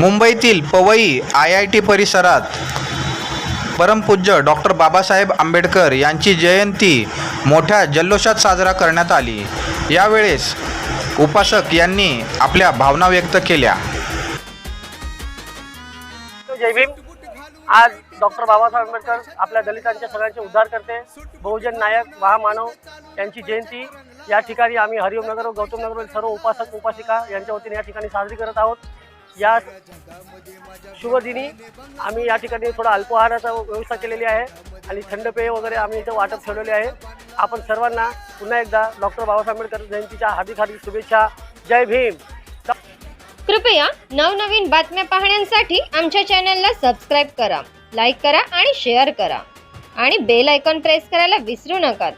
मुंबईतील Powai I I T परिसरात परमपूज्य डॉक्टर बाबासाहेब आंबेडकर यांची जयंती मोठ्या जल्लोषात साजरा करण्यात आली. यावेळेस उपासक यांनी आपल्या भावना व्यक्त केल्या. जय भीम. आज डॉक्टर बाबासाहेब आंबेडकर आपल्या दलितांच्या सगळ्यांचे उद्धार करते. बहुजन नायक महामानव यांची जयंती. या ठिकाणी आम्ही हरिओम नगर व गौतम नगरमधील सर्व उपासक उपासिका यांच्या वतीने या ठिकाणी साजरी करत आहोत. या शुभदिनी आम्ही या ठिकाणी थोडा अल्पाहाराचा व्यवस्था केलेली आहे आणि थंड पेय वगैरे आम्ही इथं वाटप ठेवलेले आहे. आपण सर्वांना पुन्हा एकदा डॉक्टर बाबासाहेब आंबेडकर जयंतीच्या हार्दिक हार्दिक शुभेच्छा. जय भीम. कृपया नवनवीन बातम्या पाहण्यासाठी आमच्या चॅनलला सबस्क्राईब करा लाईक करा आणि शेअर करा. आणि बेल आयकॉन प्रेस करायला विसरू नका.